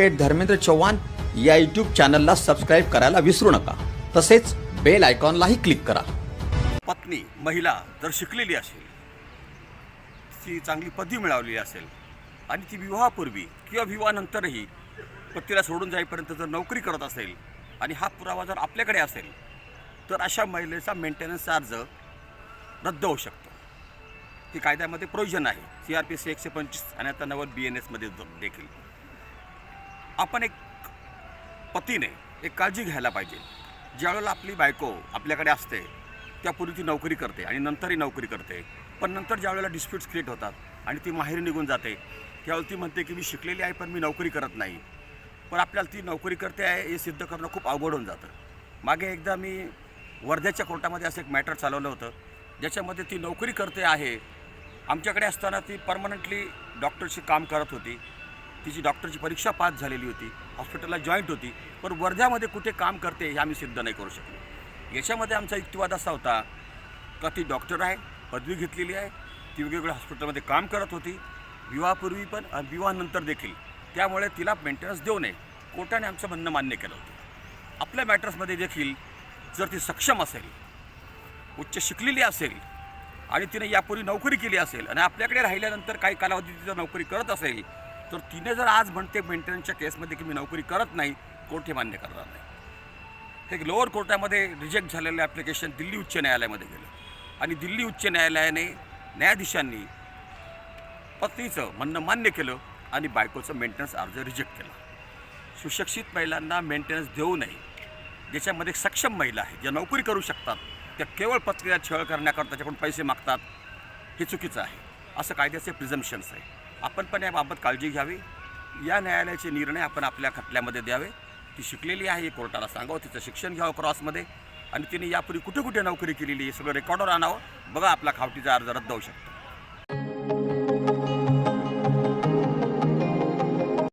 Advocate Dharmendra Chavan या YouTube चॅनलला subscribe करायला विसरू नका. तसेच बेल आयकॉनलाही क्लिक करा. पत्नी महिला जर शिकलेली असेल ती चांगली पदवी मिळवलेली असेल आणि ती विवाहापूर्वी किंवा विवाहानंतरही पतीला सोडून जाईपर्यंत जर नोकरी करत असेल आणि हा पुरावा जर आपल्याकडे असेल तर अशा महिलेचा मेंटेनन्स चार्ज रद्द होऊ शकतो. ही कायद्यामध्ये प्रोविजन आहे. सी आर पी सी एकशे पंचवीस आणि आता नव्वद बी एन एसमध्ये देखील. आपण एक पतीने एक काळजी घ्यायला पाहिजे. ज्यावेळेला आपली बायको आपल्याकडे असते त्यापूर्वी ती नोकरी करते आणि नंतरही नोकरी करते. पण नंतर ज्यावेळेला डिस्प्यूट्स क्रिएट होतात आणि ती माहेरी निघून जाते त्यावेळेला ती म्हणते की मी शिकलेली आहे पण मी नोकरी करत नाही. पण आपल्याला ती नोकरी करते आहे हे सिद्ध करणं खूप अवघड होऊन जातं. मागे एकदा मी वर्ध्याच्या कोर्टामध्ये असं एक मॅटर चालवलं होतं ज्याच्यामध्ये ती नोकरी करते आहे. आमच्याकडे असताना ती परमनंटली डॉक्टरशी काम करत होती. तिची डॉक्टरची परीक्षा पास झालेली होती. हॉस्पिटलला जॉईंट होती. पण वर्ध्यामध्ये कुठे काम करते हे आम्ही सिद्ध नाही करू शकलो. याच्यामध्ये आमचा युक्तिवाद असा होता का ती डॉक्टर आहे पदवी घेतलेली आहे ती वेगवेगळ्या हॉस्पिटलमध्ये काम करत होती विवाहापूर्वी पण विवाहानंतर देखील. त्यामुळे तिला मेंटेनन्स देऊ नये कोर्टाने आमचं म्हणणं मान्य केलं होतं. आपल्या मॅटर्समध्ये देखील जर ती सक्षम असेल उच्च शिकलेली असेल आणि तिने यापूर्वी नोकरी केली असेल आणि आपल्याकडे राहिल्यानंतर काही कालावधी तिथं नोकरी करत असेल तर तिने जर आज म्हणते मेंटेनन्सच्या केसमध्ये की मी नोकरी करत नाही कोर्ट हे मान्य करणार नाही. हे लोअर कोर्टामध्ये रिजेक्ट झालेलं ॲप्लिकेशन दिल्ली उच्च न्यायालयामध्ये गेलं. आणि दिल्ली उच्च न्यायालयाने न्यायाधीशांनी पत्नीचं म्हणणं मान्य केलं आणि बायकोचं मेंटेनन्स अर्ज रिजेक्ट केला. सुशिक्षित महिलांना मेंटेनन्स देऊ नये ज्याच्यामध्ये सक्षम महिला आहे ज्या नोकरी करू शकतात त्या केवळ पत्नीला छळ करण्याकरता त्याच्याकडून पैसे मागतात हे चुकीचं आहे. असं कायद्याचे प्रिझम्पशन्स आहे. आपण पण याबाबत काळजी घ्यावी. या न्यायालयाचे निर्णय आपण आपल्या खटल्यामध्ये द्यावे. ती शिकलेली आहे हे कोर्टाला सांगावं तिचं शिक्षण घ्यावं क्रॉसमध्ये. आणि तिने यापूर्वी कुठे कुठे नोकरी केलेली आहे हे सगळं रेकॉर्डवर आणावं. बघा आपला खावटीचा अर्ज रद्द होऊ शकतो.